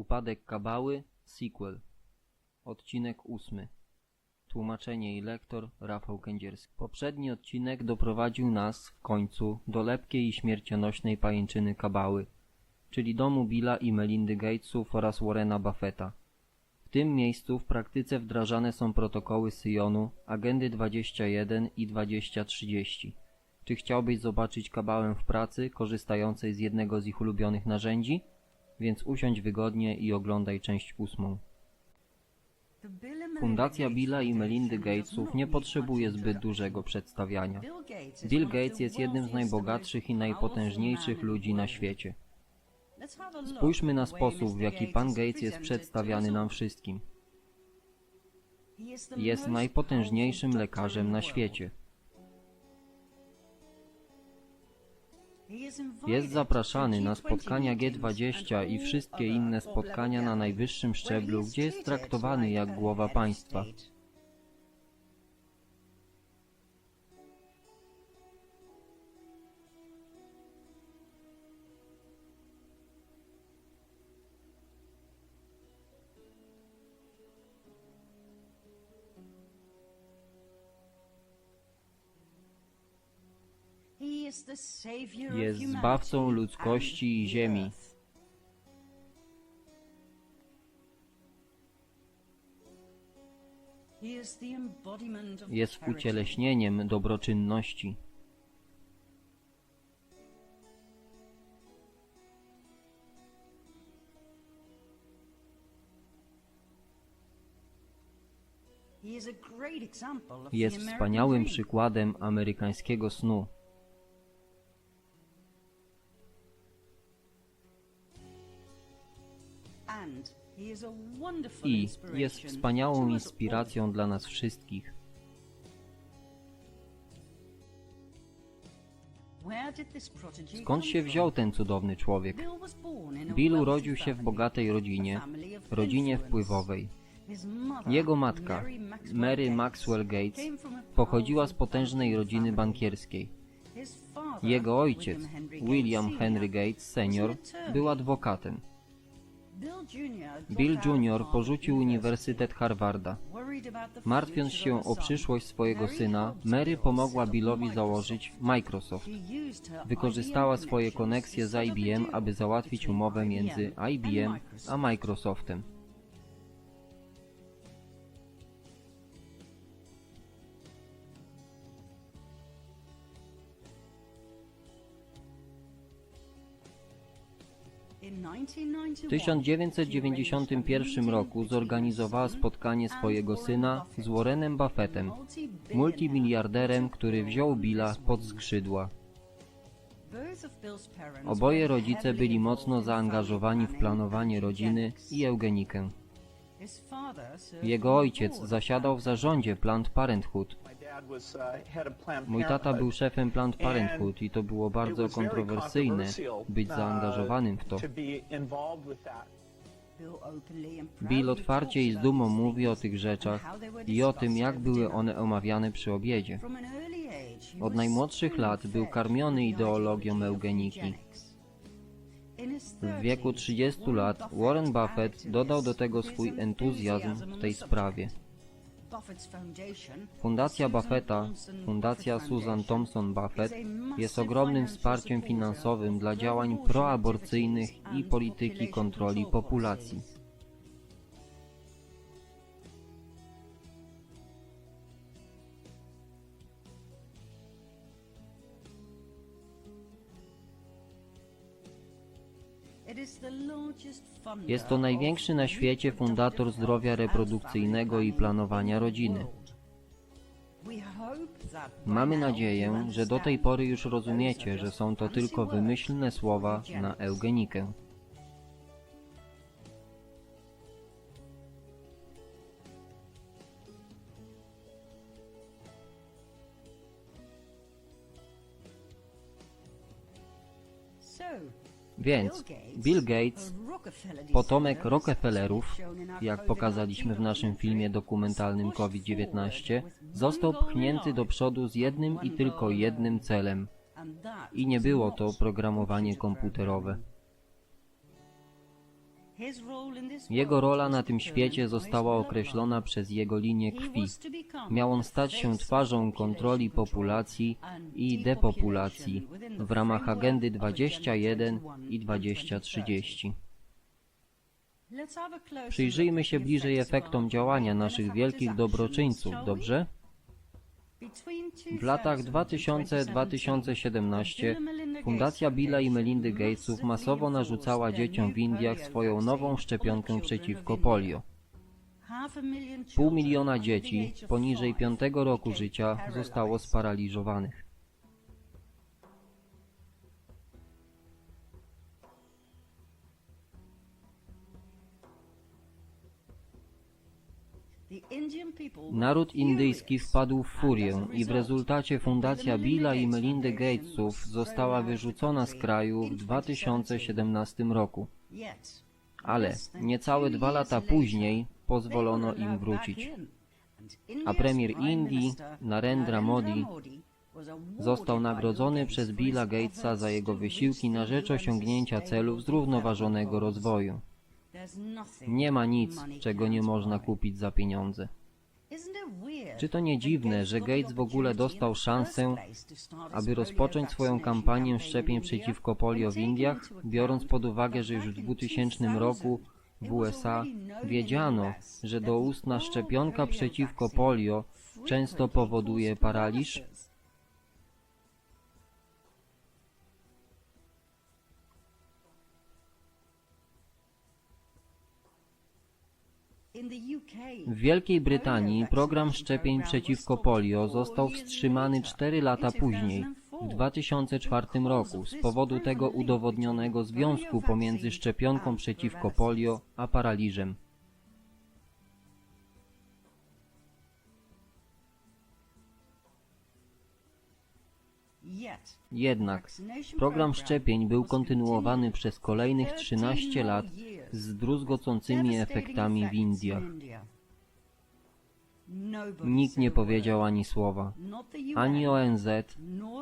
Upadek Kabały, sequel. Odcinek ósmy. Tłumaczenie i lektor Rafał Kędzierski. Poprzedni odcinek doprowadził nas w końcu do lepkiej i śmiercionośnej pajęczyny Kabały, czyli domu Billa i Melindy Gatesów oraz Warrena Buffetta. W tym miejscu w praktyce wdrażane są protokoły Syjonu, agendy 21 i 2030. Czy chciałbyś zobaczyć kabałę w pracy, korzystającej z jednego z ich ulubionych narzędzi? Więc usiądź wygodnie i oglądaj część ósmą. Fundacja Billa i Melindy Gatesów nie potrzebuje zbyt dużego przedstawiania. Bill Gates jest jednym z najbogatszych i najpotężniejszych ludzi na świecie. Spójrzmy na sposób, w jaki pan Gates jest przedstawiany nam wszystkim. Jest najpotężniejszym lekarzem na świecie. Jest zapraszany na spotkania G20 i wszystkie inne spotkania na najwyższym szczeblu, gdzie jest traktowany jak głowa państwa. Jest zbawcą ludzkości i ziemi. Jest ucieleśnieniem dobroczynności. Jest wspaniałym przykładem amerykańskiego snu. I jest wspaniałą inspiracją dla nas wszystkich. Skąd się wziął ten cudowny człowiek? Bill urodził się w bogatej rodzinie, rodzinie wpływowej. Jego matka, Mary Maxwell Gates, pochodziła z potężnej rodziny bankierskiej. Jego ojciec, William Henry Gates Sr., był adwokatem. Bill Jr. porzucił Uniwersytet Harvarda. Martwiąc się o przyszłość swojego syna, Mary pomogła Billowi założyć Microsoft. Wykorzystała swoje koneksje z IBM, aby załatwić umowę między IBM a Microsoftem. W 1991 roku zorganizowała spotkanie swojego syna z Warrenem Buffettem, multimiliarderem, który wziął Billa pod skrzydła. Oboje rodzice byli mocno zaangażowani w planowanie rodziny i eugenikę. Jego ojciec zasiadał w zarządzie Planned Parenthood. Mój tata był szefem Planned Parenthood i to było bardzo kontrowersyjne być zaangażowanym w to. Bill otwarcie i z dumą mówi o tych rzeczach i o tym, jak były one omawiane przy obiedzie. Od najmłodszych lat był karmiony ideologią eugeniki. W wieku 30 lat Warren Buffett dodał do tego swój entuzjazm w tej sprawie. Fundacja Buffetta, Fundacja Susan Thompson Buffett, jest ogromnym wsparciem finansowym dla działań proaborcyjnych i polityki kontroli populacji. Jest to największy na świecie fundator zdrowia reprodukcyjnego i planowania rodziny. Mamy nadzieję, że do tej pory już rozumiecie, że są to tylko wymyślne słowa na eugenikę. Więc Bill Gates, potomek Rockefellerów, jak pokazaliśmy w naszym filmie dokumentalnym COVID-19, został pchnięty do przodu z jednym i tylko jednym celem. I nie było to programowanie komputerowe. Jego rola na tym świecie została określona przez jego linię krwi. Miał on stać się twarzą kontroli populacji i depopulacji w ramach agendy 21 i 2030. Przyjrzyjmy się bliżej efektom działania naszych wielkich dobroczyńców, dobrze? W latach 2000-2017 Fundacja Billa i Melindy Gatesów masowo narzucała dzieciom w Indiach swoją nową szczepionkę przeciwko polio. Pół miliona dzieci poniżej 5 roku życia zostało sparaliżowanych. Naród indyjski wpadł w furię i w rezultacie fundacja Billa i Melindy Gatesów została wyrzucona z kraju w 2017 roku. Ale niecałe dwa lata później pozwolono im wrócić. A premier Indii, Narendra Modi, został nagrodzony przez Billa Gatesa za jego wysiłki na rzecz osiągnięcia celów zrównoważonego rozwoju. Nie ma nic, czego nie można kupić za pieniądze. Czy to nie dziwne, że Gates w ogóle dostał szansę, aby rozpocząć swoją kampanię szczepień przeciwko polio w Indiach, biorąc pod uwagę, że już w 2000 roku w USA wiedziano, że doustna szczepionka przeciwko polio często powoduje paraliż? W Wielkiej Brytanii program szczepień przeciwko polio został wstrzymany 4 lata później, w 2004 roku, z powodu tego udowodnionego związku pomiędzy szczepionką przeciwko polio a paraliżem. Jednak program szczepień był kontynuowany przez kolejnych 13 lat z druzgocącymi efektami w Indiach. Nikt nie powiedział ani słowa. Ani ONZ,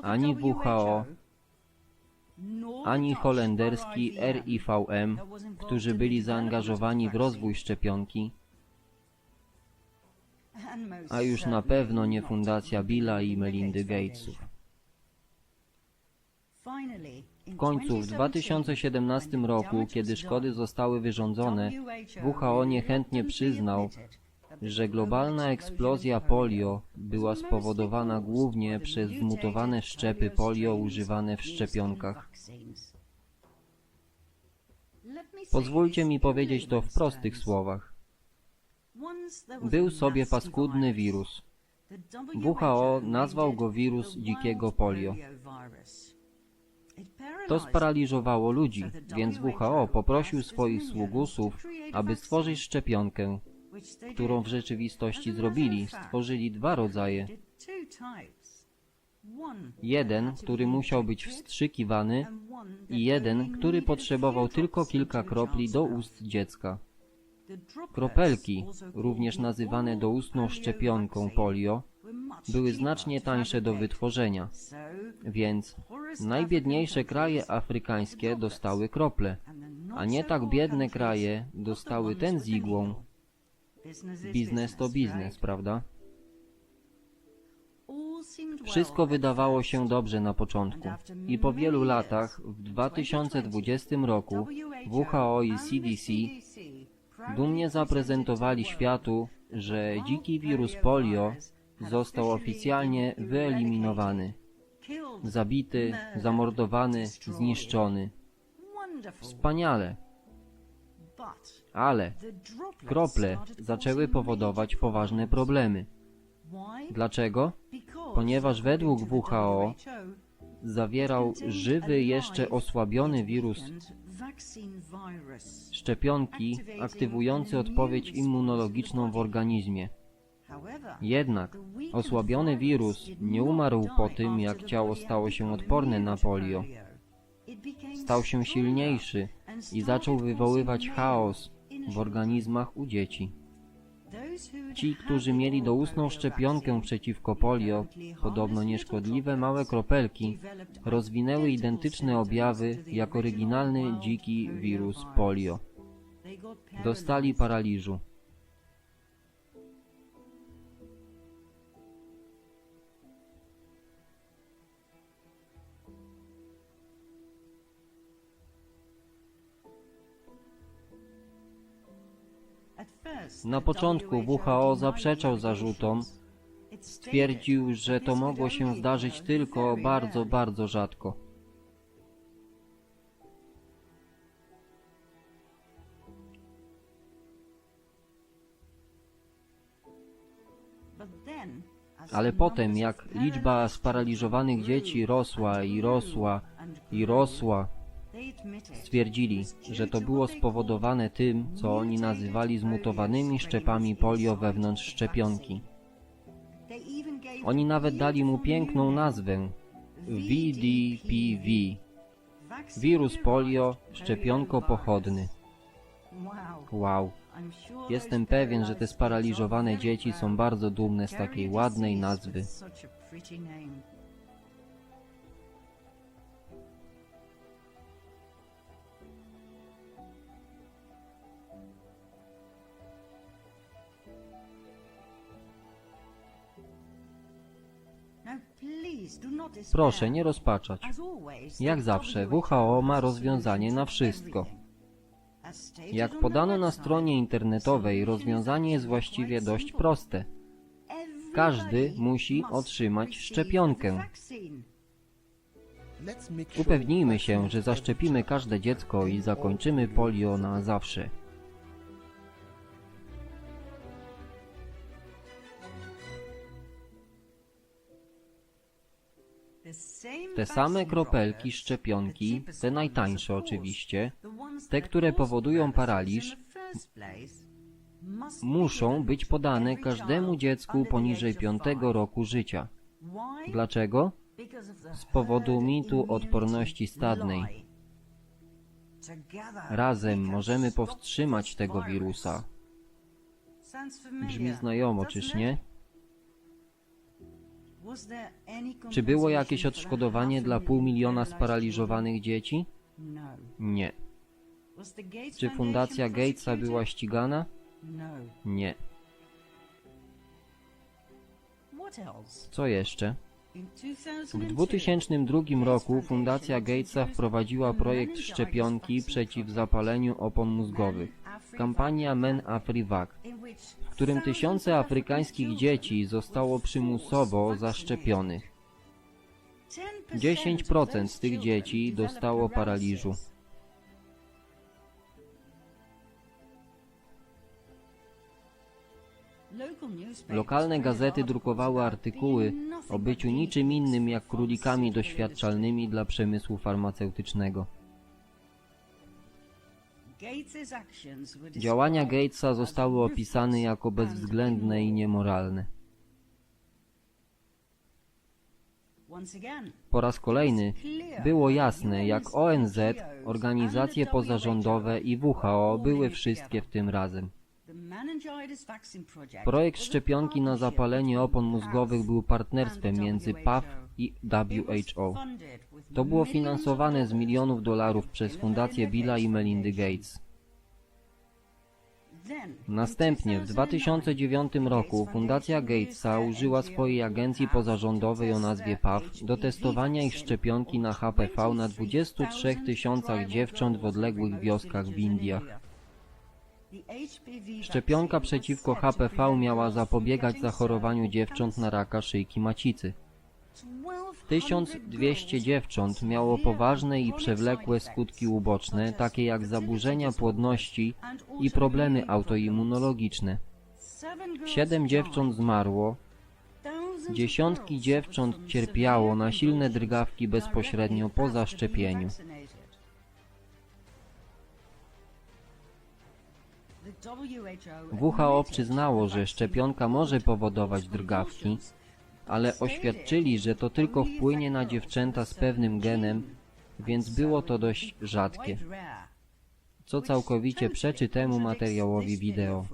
ani WHO, ani holenderski RIVM, którzy byli zaangażowani w rozwój szczepionki, a już na pewno nie fundacja Billa i Melindy Gatesów. W końcu w 2017 roku, kiedy szkody zostały wyrządzone, WHO niechętnie przyznał, że globalna eksplozja polio była spowodowana głównie przez zmutowane szczepy polio używane w szczepionkach. Pozwólcie mi powiedzieć to w prostych słowach. Był sobie paskudny wirus. WHO nazwał go wirus dzikiego polio. To sparaliżowało ludzi, więc WHO poprosił swoich sługusów, aby stworzyć szczepionkę, którą w rzeczywistości zrobili. Stworzyli dwa rodzaje. Jeden, który musiał być wstrzykiwany i jeden, który potrzebował tylko kilka kropli do ust dziecka. Kropelki, również nazywane doustną szczepionką polio, były znacznie tańsze do wytworzenia, więc najbiedniejsze kraje afrykańskie dostały krople, a nie tak biedne kraje dostały ten z igłą. Biznes to biznes, prawda? Wszystko wydawało się dobrze na początku i po wielu latach, w 2020 roku, WHO i CDC dumnie zaprezentowali światu, że dziki wirus polio został oficjalnie wyeliminowany. Zabity, zamordowany, zniszczony. Wspaniale. Ale krople zaczęły powodować poważne problemy. Dlaczego? Ponieważ według WHO zawierał żywy, jeszcze osłabiony wirus szczepionki aktywujący odpowiedź immunologiczną w organizmie. Jednak osłabiony wirus nie umarł po tym, jak ciało stało się odporne na polio. Stał się silniejszy i zaczął wywoływać chaos w organizmach u dzieci. Ci, którzy mieli doustną szczepionkę przeciwko polio, podobno nieszkodliwe małe kropelki, rozwinęły identyczne objawy jak oryginalny dziki wirus polio. Dostali paraliżu. Na początku WHO zaprzeczał zarzutom, twierdził, że to mogło się zdarzyć tylko bardzo, bardzo rzadko. Ale potem, jak liczba sparaliżowanych dzieci rosła i rosła i rosła, stwierdzili, że to było spowodowane tym, co oni nazywali zmutowanymi szczepami polio wewnątrz szczepionki. Oni nawet dali mu piękną nazwę VDPV wirus polio szczepionko pochodny. Wow. Jestem pewien, że te sparaliżowane dzieci są bardzo dumne z takiej ładnej nazwy. Proszę nie rozpaczać. Jak zawsze, WHO ma rozwiązanie na wszystko. Jak podano na stronie internetowej, rozwiązanie jest właściwie dość proste. Każdy musi otrzymać szczepionkę. Upewnijmy się, że zaszczepimy każde dziecko i zakończymy polio na zawsze. Te same kropelki szczepionki, te najtańsze oczywiście, te, które powodują paraliż, muszą być podane każdemu dziecku poniżej 5 roku życia. Dlaczego? Z powodu mitu odporności stadnej. Razem możemy powstrzymać tego wirusa. Brzmi znajomo, czyż nie? Czy było jakieś odszkodowanie dla pół miliona sparaliżowanych dzieci? Nie. Czy fundacja Gatesa była ścigana? Nie. Co jeszcze? W 2002 roku Fundacja Gatesa wprowadziła projekt szczepionki przeciw zapaleniu opon mózgowych. Kampania Men Afrivac, w którym tysiące afrykańskich dzieci zostało przymusowo zaszczepionych. 10% z tych dzieci dostało paraliżu. Lokalne gazety drukowały artykuły o byciu niczym innym jak królikami doświadczalnymi dla przemysłu farmaceutycznego. Działania Gatesa zostały opisane jako bezwzględne i niemoralne. Po raz kolejny było jasne, jak ONZ, organizacje pozarządowe i WHO były wszystkie w tym razem. Projekt szczepionki na zapalenie opon mózgowych był partnerstwem między PAF i WHO. To było finansowane z milionów dolarów przez fundację Billa i Melindy Gates. Następnie w 2009 roku Fundacja Gatesa użyła swojej agencji pozarządowej o nazwie PAF do testowania ich szczepionki na HPV na 23 tysiącach dziewcząt w odległych wioskach w Indiach. Szczepionka przeciwko HPV miała zapobiegać zachorowaniu dziewcząt na raka szyjki macicy. 1200 dziewcząt miało poważne i przewlekłe skutki uboczne, takie jak zaburzenia płodności i problemy autoimmunologiczne. Siedem dziewcząt zmarło, dziesiątki dziewcząt cierpiało na silne drgawki bezpośrednio po zaszczepieniu. WHO przyznało, że szczepionka może powodować drgawki, ale oświadczyli, że to tylko wpłynie na dziewczęta z pewnym genem, więc było to dość rzadkie, co całkowicie przeczy temu materiałowi wideo.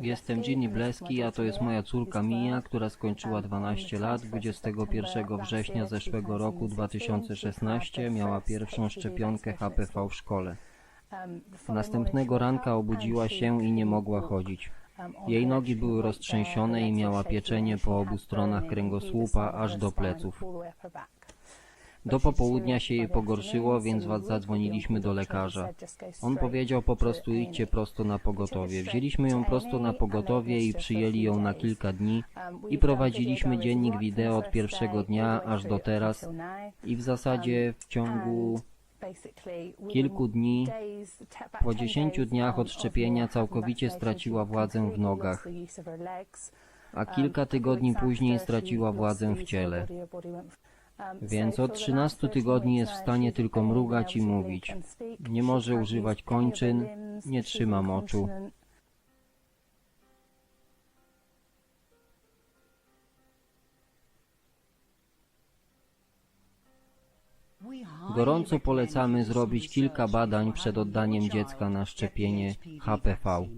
Jestem Ginny Bleski, a to jest moja córka Mia, która skończyła 12 lat. 21 września zeszłego roku 2016 miała pierwszą szczepionkę HPV w szkole. Następnego ranka obudziła się i nie mogła chodzić. Jej nogi były roztrzęsione i miała pieczenie po obu stronach kręgosłupa aż do pleców. Do popołudnia się jej pogorszyło, więc zadzwoniliśmy do lekarza. On powiedział po prostu idźcie prosto na pogotowie. Wzięliśmy ją prosto na pogotowie i przyjęli ją na kilka dni i prowadziliśmy dziennik wideo od pierwszego dnia aż do teraz i w zasadzie w ciągu kilku dni, po 10 dniach od szczepienia całkowicie straciła władzę w nogach, a kilka tygodni później straciła władzę w ciele. Więc od 13 tygodni jest w stanie tylko mrugać i mówić. Nie może używać kończyn, nie trzyma moczu. Gorąco polecamy zrobić kilka badań przed oddaniem dziecka na szczepienie HPV.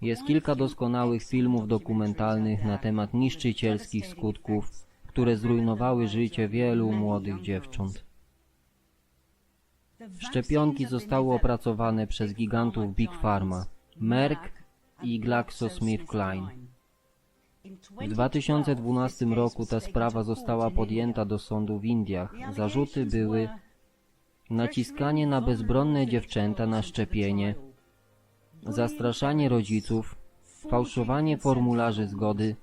Jest kilka doskonałych filmów dokumentalnych na temat niszczycielskich skutków, które zrujnowały życie wielu młodych dziewcząt. Szczepionki zostały opracowane przez gigantów Big Pharma, Merck i GlaxoSmithKline. W 2012 roku ta sprawa została podjęta do sądu w Indiach. Zarzuty były naciskanie na bezbronne dziewczęta na szczepienie, zastraszanie rodziców, fałszowanie formularzy zgody,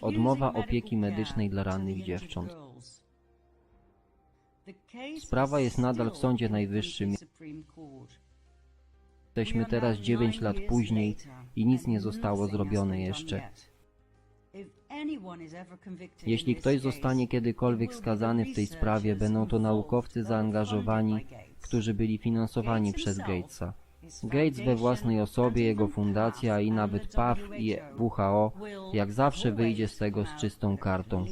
odmowa opieki medycznej dla rannych dziewcząt. Sprawa jest nadal w Sądzie Najwyższym. Jesteśmy teraz 9 lat później i nic nie zostało zrobione jeszcze. Jeśli ktoś zostanie kiedykolwiek skazany w tej sprawie, będą to naukowcy zaangażowani, którzy byli finansowani przez Gatesa. Gates we własnej osobie, jego fundacja i nawet PAF i WHO jak zawsze wyjdzie z tego z czystą kartą.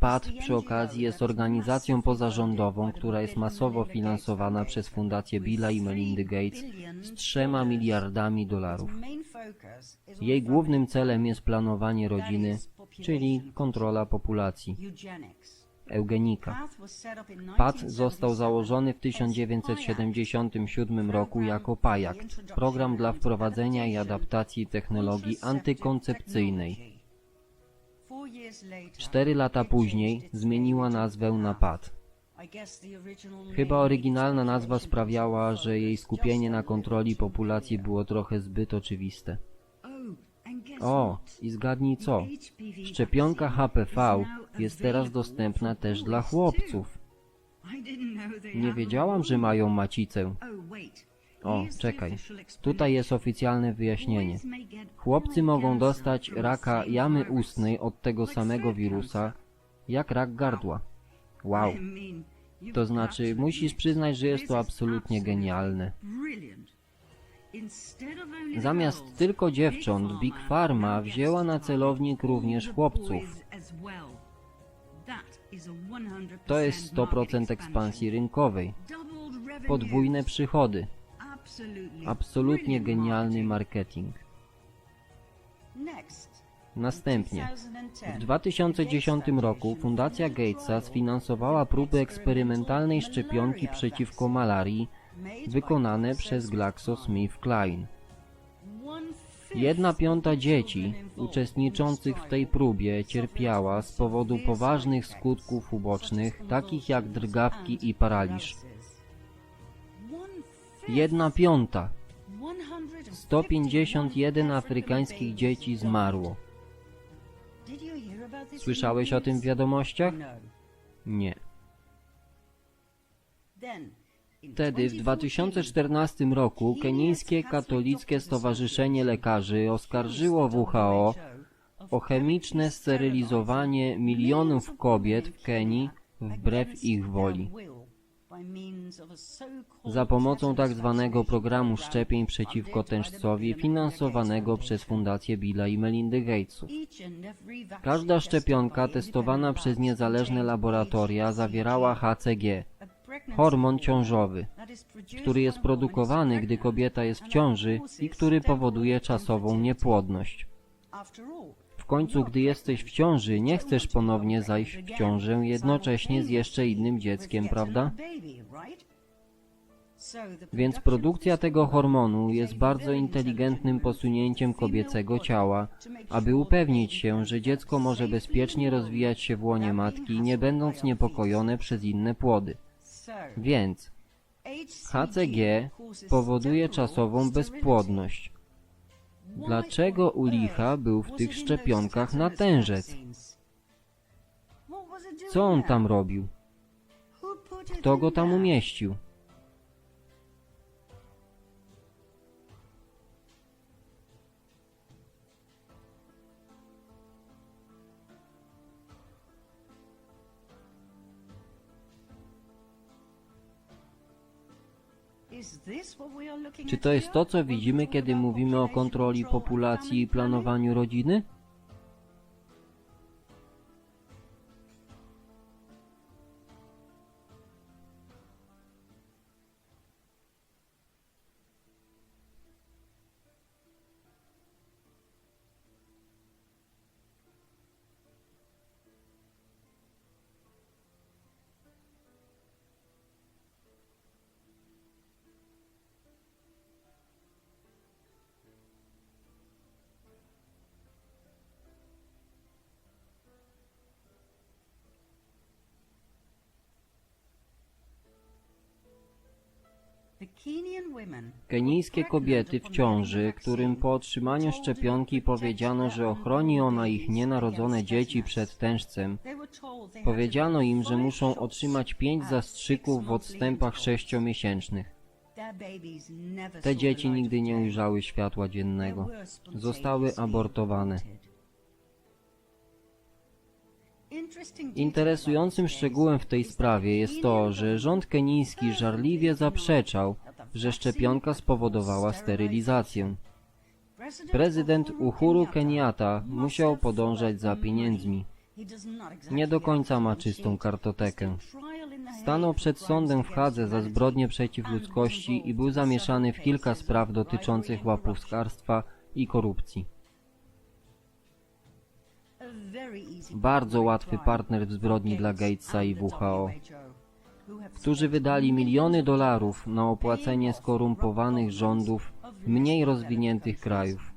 PAT przy okazji jest organizacją pozarządową, która jest masowo finansowana przez fundację Billa i Melindy Gates z trzema miliardami dolarów. Jej głównym celem jest planowanie rodziny, czyli kontrola populacji. Eugenika. PAT został założony w 1977 roku jako PAJAKT, program dla wprowadzenia i adaptacji technologii antykoncepcyjnej. Cztery lata później zmieniła nazwę na PAT. Chyba oryginalna nazwa sprawiała, że jej skupienie na kontroli populacji było trochę zbyt oczywiste. O, i zgadnij co? Szczepionka HPV jest teraz dostępna też dla chłopców. Nie wiedziałam, że mają macicę. O, czekaj. Tutaj jest oficjalne wyjaśnienie. Chłopcy mogą dostać raka jamy ustnej od tego samego wirusa, jak rak gardła. Wow. To znaczy, musisz przyznać, że jest to absolutnie genialne. Zamiast tylko dziewcząt, Big Pharma wzięła na celownik również chłopców. To jest 100% ekspansji rynkowej. Podwójne przychody. Absolutnie genialny marketing. Następnie, w 2010 roku Fundacja Gatesa sfinansowała próby eksperymentalnej szczepionki przeciwko malarii wykonane przez GlaxoSmithKline. Jedna piąta dzieci uczestniczących w tej próbie cierpiała z powodu poważnych skutków ubocznych, takich jak drgawki i paraliż. Jedna piąta. 151 afrykańskich dzieci zmarło. Słyszałeś o tym w wiadomościach? Nie. Wtedy, w 2014 roku, kenijskie katolickie stowarzyszenie lekarzy oskarżyło WHO o chemiczne sterylizowanie milionów kobiet w Kenii wbrew ich woli za pomocą tak zwanego programu szczepień przeciwko tężcowi finansowanego przez Fundację Billa i Melindy Gatesów. Każda szczepionka testowana przez niezależne laboratoria zawierała HCG, hormon ciążowy, który jest produkowany, gdy kobieta jest w ciąży i który powoduje czasową niepłodność. W końcu, gdy jesteś w ciąży, nie chcesz ponownie zajść w ciążę jednocześnie z jeszcze innym dzieckiem, prawda? Więc produkcja tego hormonu jest bardzo inteligentnym posunięciem kobiecego ciała, aby upewnić się, że dziecko może bezpiecznie rozwijać się w łonie matki, nie będąc niepokojone przez inne płody. Więc HCG powoduje czasową bezpłodność. Dlaczego u licha był w tych szczepionkach natężec? Co on tam robił? Kto go tam umieścił? Czy to jest to, co widzimy, kiedy mówimy o kontroli populacji i planowaniu rodziny? Kenijskie kobiety w ciąży, którym po otrzymaniu szczepionki powiedziano, że ochroni ona ich nienarodzone dzieci przed tężcem, powiedziano im, że muszą otrzymać pięć zastrzyków w odstępach sześciomiesięcznych. Te dzieci nigdy nie ujrzały światła dziennego. Zostały abortowane. Interesującym szczegółem w tej sprawie jest to, że rząd kenijski żarliwie zaprzeczał, że szczepionka spowodowała sterylizację. Prezydent Uhuru Kenyatta musiał podążać za pieniędzmi. Nie do końca ma czystą kartotekę. Stanął przed sądem w Hadze za zbrodnie przeciw ludzkości i był zamieszany w kilka spraw dotyczących łapówkarstwa i korupcji. Bardzo łatwy partner w zbrodni dla Gatesa i WHO, którzy wydali miliony dolarów na opłacenie skorumpowanych rządów mniej rozwiniętych krajów,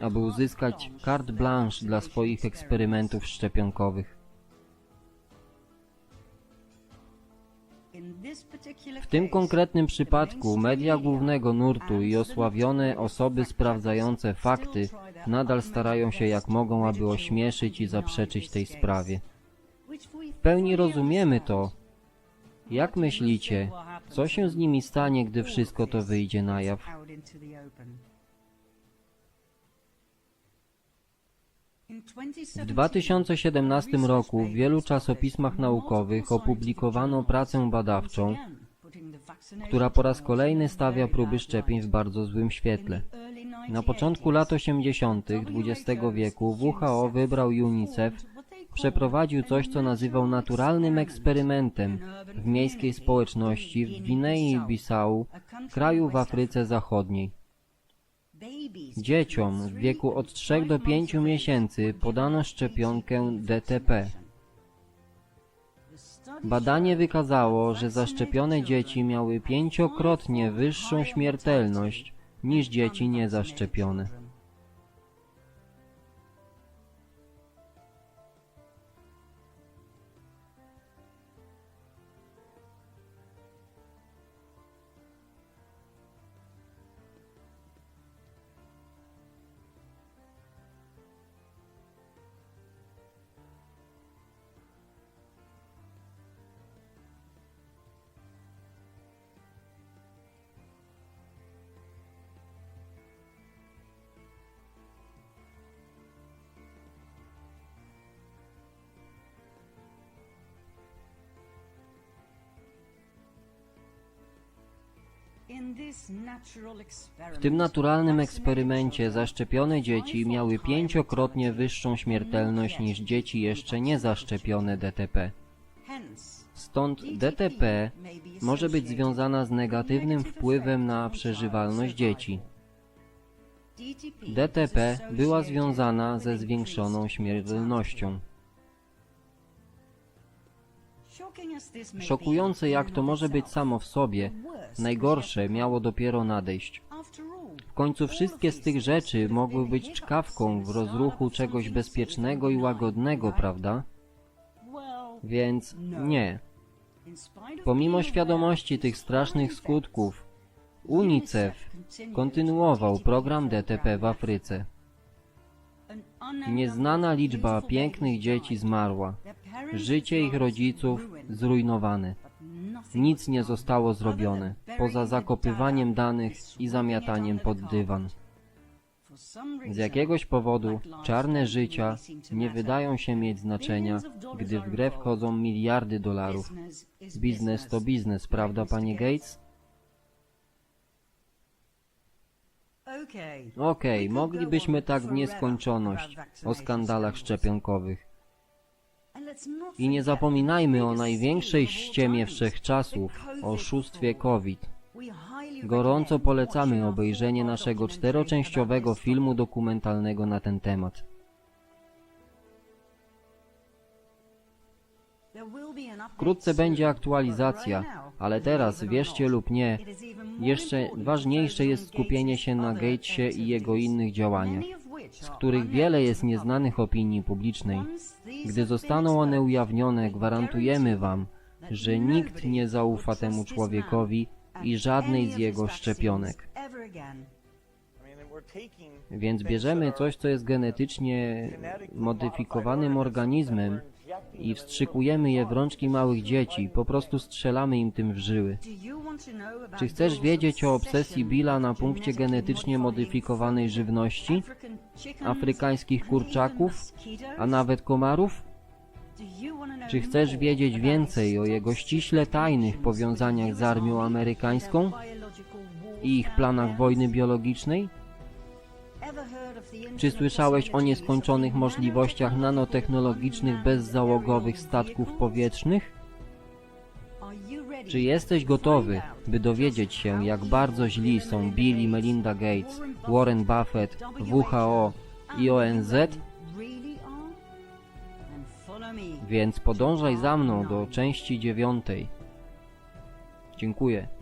aby uzyskać carte blanche dla swoich eksperymentów szczepionkowych. W tym konkretnym przypadku media głównego nurtu i osławione osoby sprawdzające fakty nadal starają się jak mogą, aby ośmieszyć i zaprzeczyć tej sprawie. W pełni rozumiemy to. Jak myślicie, co się z nimi stanie, gdy wszystko to wyjdzie na jaw? W 2017 roku w wielu czasopismach naukowych opublikowano pracę badawczą, która po raz kolejny stawia próby szczepień w bardzo złym świetle. Na początku lat 80. XX wieku WHO wybrał UNICEF, przeprowadził coś, co nazywał naturalnym eksperymentem w miejskiej społeczności w Gwinei-Bissau, kraju w Afryce Zachodniej. Dzieciom w wieku od 3 do 5 miesięcy podano szczepionkę DTP. Badanie wykazało, że zaszczepione dzieci miały pięciokrotnie wyższą śmiertelność niż dzieci niezaszczepione. W tym naturalnym eksperymencie zaszczepione dzieci miały pięciokrotnie wyższą śmiertelność niż dzieci jeszcze niezaszczepione DTP. Stąd DTP może być związana z negatywnym wpływem na przeżywalność dzieci. DTP była związana ze zwiększoną śmiertelnością. Szokujące jak to może być samo w sobie, najgorsze miało dopiero nadejść. W końcu wszystkie z tych rzeczy mogły być czkawką w rozruchu czegoś bezpiecznego i łagodnego, prawda? Więc nie. Pomimo świadomości tych strasznych skutków, UNICEF kontynuował program DTP w Afryce. Nieznana liczba pięknych dzieci zmarła. Życie ich rodziców zrujnowane. Nic nie zostało zrobione, poza zakopywaniem danych i zamiataniem pod dywan. Z jakiegoś powodu czarne życia nie wydają się mieć znaczenia, gdy w grę wchodzą miliardy dolarów. Biznes to biznes, prawda, panie Gates? Okej, moglibyśmy tak w nieskończoność o skandalach szczepionkowych. I nie zapominajmy o największej ściemie wszechczasów, oszustwie COVID. Gorąco polecamy obejrzenie naszego czteroczęściowego filmu dokumentalnego na ten temat. Wkrótce będzie aktualizacja, ale teraz, wierzcie lub nie, jeszcze ważniejsze jest skupienie się na Gatesie i jego innych działaniach, z których wiele jest nieznanych opinii publicznej. Gdy zostaną one ujawnione, gwarantujemy Wam, że nikt nie zaufa temu człowiekowi i żadnej z jego szczepionek. Więc bierzemy coś, co jest genetycznie modyfikowanym organizmem i wstrzykujemy je w rączki małych dzieci, po prostu strzelamy im tym w żyły. Czy chcesz wiedzieć o obsesji Billa na punkcie genetycznie modyfikowanej żywności, afrykańskich kurczaków, a nawet komarów? Czy chcesz wiedzieć więcej o jego ściśle tajnych powiązaniach z armią amerykańską i ich planach wojny biologicznej? Czy słyszałeś o nieskończonych możliwościach nanotechnologicznych bezzałogowych statków powietrznych? Czy jesteś gotowy, by dowiedzieć się, jak bardzo źli są Bill i Melinda Gates, Warren Buffett, WHO i ONZ? Więc podążaj za mną do części dziewiątej. Dziękuję.